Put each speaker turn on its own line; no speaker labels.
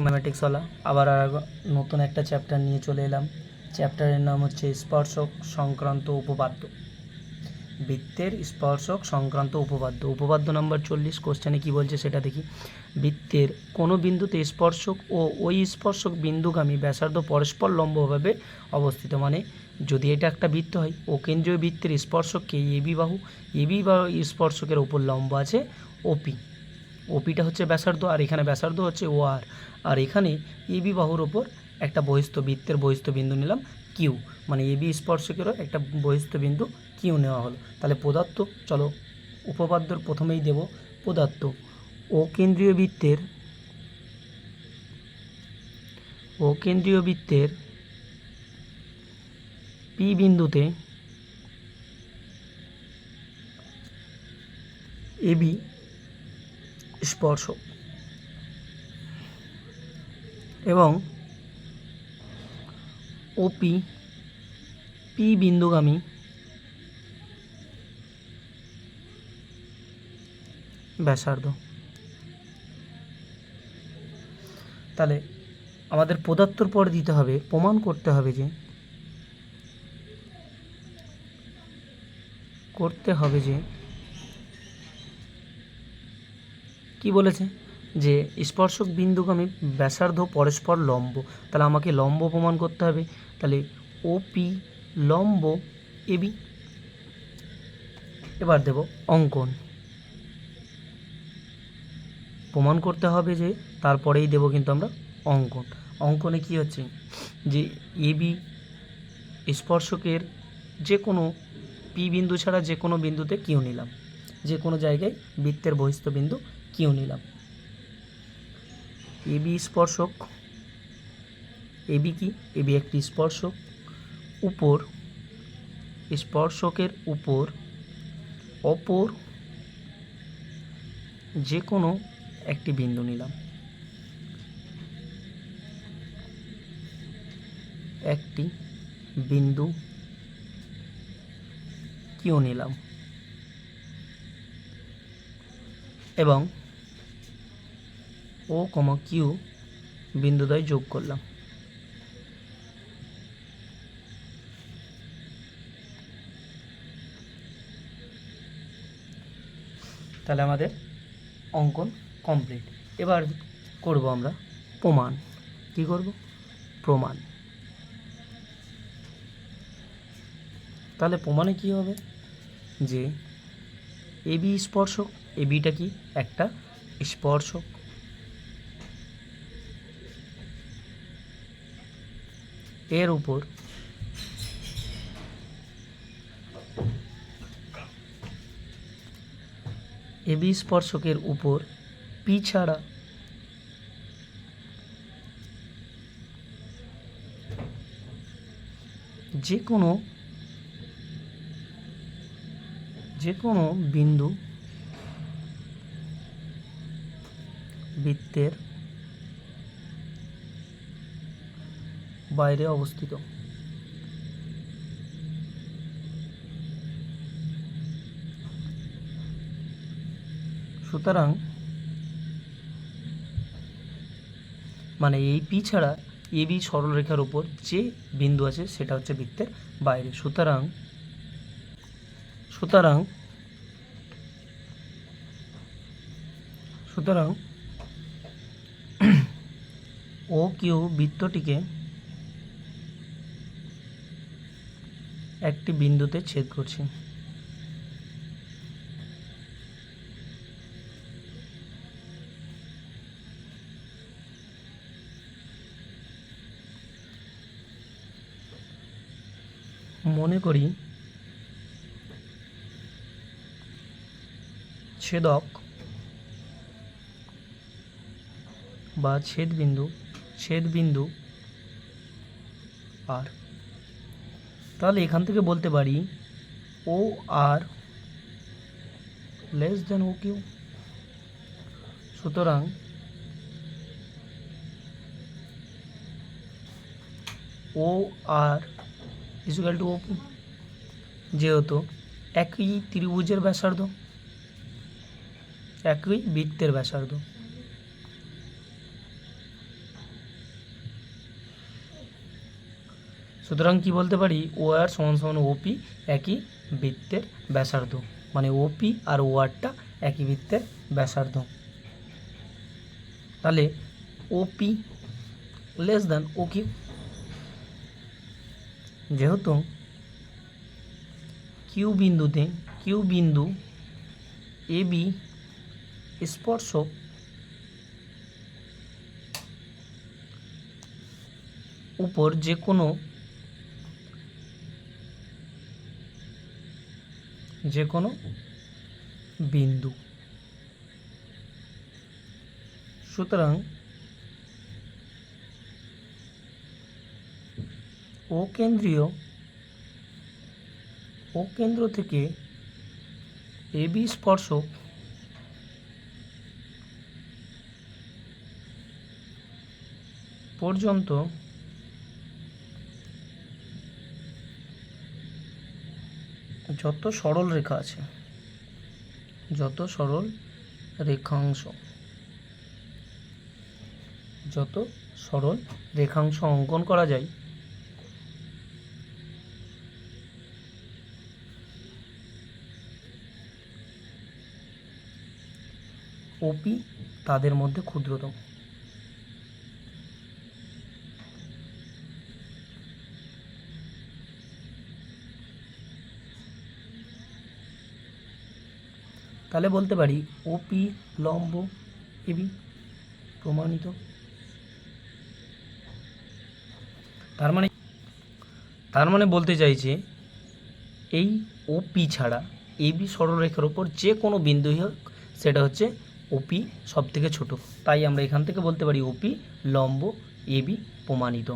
ম্যাথমেটিক্সওয়ালা আবার আর নতুন একটা চ্যাপ্টার নিয়ে চলে এলাম। চ্যাপ্টারের নাম হচ্ছে স্পর্শক সংক্রান্ত উপপাদ্য। বৃত্তের স্পর্শক সংক্রান্ত উপপাদ্য। উপপাদ্য নাম্বার চল্লিশ কোশ্চেনে কী বলছে সেটা দেখি। বৃত্তের কোনো বিন্দুতে স্পর্শক ও ওই স্পর্শক বিন্দুগামী ব্যাসার্ধ পরস্পর লম্বভাবে অবস্থিত। মানে যদি এটা একটা বৃত্ত হয় ও কেন্দ্রীয় বৃত্তের স্পর্শককে এবি বাহু। এবি বাহু স্পর্শকের উপর লম্ব আছে ওপি ওপিটা হচ্ছে ব্যাসার্ধ আর এখানে ব্যাসার্ধ হচ্ছে ও আর। আর এখানে এবি বাহুর ওপর একটা বহিস্থ বৃত্তের বহিস্থ বিন্দু নিলাম কিউ মানে এবি স্পর্শকেরও একটা বহিস্থ বিন্দু কিউ নেওয়া হলো। তাহলে পদার্থ, চলো উপপাদ্যর প্রথমেই দেব পদার্থ। ও কেন্দ্রীয় বৃত্তের, ও কেন্দ্রীয় বৃত্তের পি বিন্দুতে এবি স্পর্শক এবং ওপি পি বিন্দুগামী ব্যাসার্ধ। তাহলে আমাদের পদার্থর পর দিতে হবে, প্রমাণ করতে হবে যে, করতে হবে যে কি বলেছে? যে স্পর্শক বিন্দুগামী ব্যাসার্ধ পরস্পর লম্ব। তাহলে আমাকে লম্ব প্রমাণ করতে হবে। তাহলে ওপি লম্ব এবি এবার দেব অঙ্কন। প্রমাণ করতে হবে যে তারপরেই দেব কিন্তু আমরা অঙ্কন। অঙ্কনে কি হচ্ছে? যে এবি স্পর্শকের যে কোনো পি বিন্দু ছাড়া যে কোনো বিন্দুতে কিউ নিলাম। যে কোনো জায়গায় বৃত্তের বহিস্থ বিন্দু কিউ নিলাম। এবি স্পর্শক এবি কি? এবি একটি স্পর্শক। উপর, স্পর্শকের উপর, অপর যে কোনো একটি বিন্দু নিলাম। একটি বিন্দু কিউ নিলাম। এবং ও কমা কিউ বিন্দুদ্বয় যোগ করলাম। তাহলে আমাদের অঙ্কন কমপ্লিট এবার করব আমরা প্রমাণ। কি করব? প্রমাণ। তাহলে প্রমাণে কি হবে? যে এবি স্পর্শক এবিটা কি? একটা স্পর্শক। এর উপর এবি স্পর্শকের উপর পি ছাড়া যে কোনো যে কোনো বিন্দু বৃত্তের বাইরে অবস্থিত। সুতরাং মানে এই পি ছাড়া এবি সরলরেখার উপর যে বিন্দু আছে সেটা হচ্ছে বৃত্তের বাইরে। সুতরাং সুতরাং সুতরাং ও কিউ বৃত্তটিকে একটি বিন্দুতে ছেদ করছে। মনে করি ছেদক বা ছেদ বিন্দু ছেদ বিন্দু আর। তাহলে এখান থেকে বলতে পারি ও আর লেস দেন ও কিউ। সুতরাং ও আর ইজুকাল টু ও যেহেতু একই ত্রিভুজের ব্যাসার্ধ, একই বৃত্তের ব্যাসার্ধ। সুতরাং কি বলতে পারি? ও আর সমান সমান ওপি একই বৃত্তের ব্যাসার্ধ। মানে ওপি আর ও আরটা একই বৃত্তের ব্যাসার্ধ। তাহলে OP less than O Q যেহেতু কিউ বিন্দুতে কিউ বিন্দু এ বি স্পর্শক উপর যে কোনো যে কোনো বিন্দু। সুতরাং ও কেন্দ্রীয় ও কেন্দ্র থেকে এ বি স্পর্শক পর্যন্ত যত সরল রেখা আছে, যত সরল রেখাংশ, যত সরল রেখাংশ অঙ্কন করা যায় ওপি তাদের মধ্যে ক্ষুদ্রতম। তাহলে বলতে পারি ওপি লম্ব এবি প্রমাণিত। তার মানে তার মানে বলতে চাইছে, এই ওপি ছাড়া এবি সরলরেখার ওপর যে কোনো বিন্দুই হোক, সেটা হচ্ছে ওপি সব থেকে ছোটো। তাই আমরা এখান থেকে বলতে পারি ওপি লম্ব এবি প্রমাণিত।